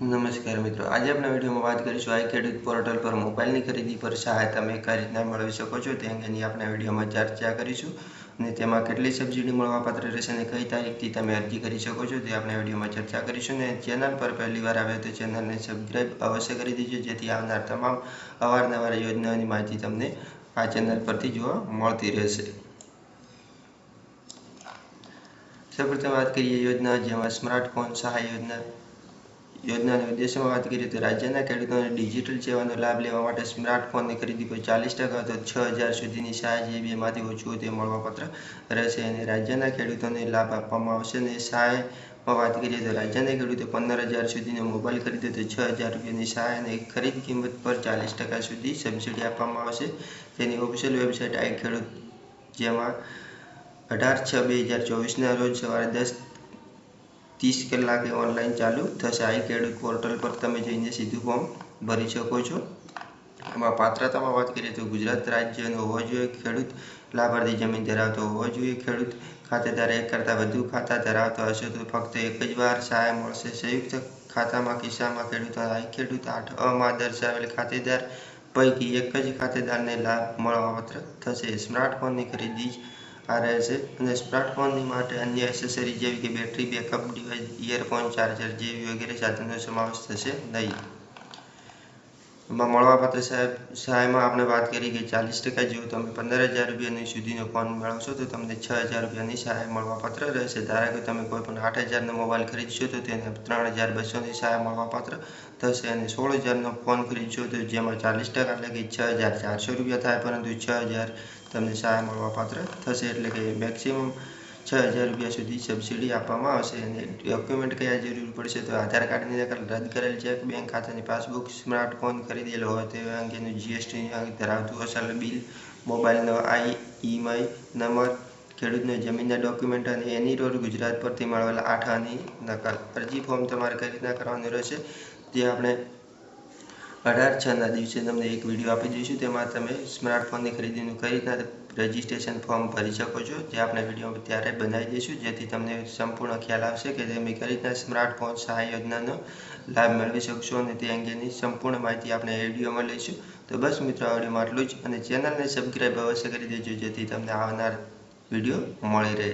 નમસ્કાર મિત્રો. આજે આપણે વિડીયોમાં વાત કરીશું આઈ ખેડૂત પોર્ટલ પર મોબાઈલની ખરીદી પર સહાય તમે કઈ રીતના મેળવી શકો છો તે અંગેની આપણે વિડીયોમાં ચર્ચા કરીશું અને તેમાં કેટલી સબસિડી મળવાપાત્ર રહેશે અને કઈ તારીખથી તમે અરજી કરી શકો છો તે આપણે વિડીયોમાં ચર્ચા કરીશું અને ચેનલ પર પહેલી વાર આવે તો ચેનલને સબસ્ક્રાઈબ અવશ્ય કરી દેજો, જેથી આવનાર તમામ અવારનવાર યોજનાઓની માહિતી તમને આ ચેનલ પરથી જોવા મળતી રહેશે. સૌપ્રથમ વાત કરીએ યોજના જેમાં સ્માર્ટફોન સહાય યોજના યોજનાના ઉદ્દેશોમાં વાત કરીએ તો રાજ્યના ખેડૂતોને ડિજિટલ સેવાનો લાભ લેવા માટે સ્માર્ટફોનની ખરીદી પર ચાલીસ ટકા તો છ હજાર સુધીની સહાય જે બેમાંથી ઓછું તે મળવાપાત્ર રહેશે અને રાજ્યના ખેડૂતોને લાભ આપવામાં આવશે અને સહાયમાં વાત કરીએ તો રાજ્યના ખેડૂતો પંદર હજાર સુધીનો મોબાઈલ ખરીદે તો છ હજાર રૂપિયાની સહાય અને ખરીદ કિંમત પર ચાલીસ ટકા સુધી સબસિડી આપવામાં આવશે. તેની ઓફિશિયલ વેબસાઇટ આઈ ખેડૂત જેમાં અઢાર છ બે હજાર ચોવીસના રોજ સવારે દસ ત્રીસ કલાકે ઓનલાઈન ચાલુ થશે. આઈ ખેડૂત પોર્ટલ પર તમે જઈને સીધું ફોર્મ ભરી શકો છો. એમાં પાત્રતામાં વાત કરીએ તો ગુજરાત રાજ્યનો હોવો જોઈએ ખેડૂત. લાભાર્થી જમીન ધરાવતો હોવો જોઈએ ખેડૂત. ખાતેદાર એક કરતાં વધુ ખાતા ધરાવતો હશે તો ફક્ત એક જ વાર સહાય મળશે. સંયુક્ત ખાતામાં કિસ્સામાં ખેડૂત આઈ ખેડૂત આઠ અમાં દર્શાવેલ ખાતેદાર પૈકી એક જ ખાતેદારને લાભ મળવાપાત્ર થશે. સ્માર્ટફોનની ખરીદી આ રહેશે અને સ્માર્ટફોનની માટે અન્ય એસેસરી જેવી કે battery backup device earphone charger જેવી વગેરે સાધનોનો સમાવેશ થશે નહીં. મળવાપાત્ર સાહેબ સહાયમાં આપણે વાત કરી કે ચાલીસ ટકા જેવું તમે પંદર હજાર રૂપિયાની સુધીનો ફોન મેળવશો તો તમને છ હજાર રૂપિયાની સહાય મળવાપાત્ર રહેશે. ધારો કે તમે કોઈ પણ આઠ હજારનો મોબાઈલ ખરીદશો તો તેને ત્રણ હજાર બસોની સહાય મળવાપાત્ર થશે અને સોળ હજારનો ફોન ખરીદશો તો જેમાં ચાલીસ ટકા એટલે કે છ હજાર ચારસો રૂપિયા થાય, પરંતુ છ હજાર તમને સહાય મળવાપાત્ર થશે. એટલે કે મેક્સિમમ છ હજાર રૂપિયા સુધી સબસિડી આપવામાં આવશે અને ડોક્યુમેન્ટ કયા જરૂર પડશે તો આધાર કાર્ડની નકલ રદ કરેલ ચેક બેંક ખાતાની પાસબુક સ્માર્ટફોન ખરીદેલો હોય તે અંગેનું જીએસટી ધરાવતું અસલ બિલ મોબાઈલનો આઈ ઈએમઆઈ નંબર, ખેડૂતને જમીનના ડોક્યુમેન્ટ અને એની રોડ ગુજરાત પરથી મળેલા આઠાની નકલ. અરજી ફોર્મ તમારે કઈ રીતના કરવાનું રહેશે જે આપણે અઢાર છના દિવસે તમને એક વીડિયો આપી દઈશું. તેમાં તમે સ્માર્ટફોનની ખરીદીનું કઈ રીતના રજિસ્ટ્રેશન ફોર્મ ભરી શકો છો, જે આપણે વીડિયો ત્યારે બનાવી દઈશું. જેથી તમને સંપૂર્ણ ખ્યાલ આવશે કે તમે કઈ રીતના સ્માર્ટફોન સહાય યોજનાનો લાભ મેળવી શકશો અને તે અંગેની સંપૂર્ણ માહિતી આપણે વિડીયોમાં લઈશું. તો બસ મિત્રો, આ આટલું જ. અને ચેનલને સબસ્ક્રાઈબ અવશ્ય કરી દેજો, જેથી તમને આવનાર વીડિયો મળી રહે.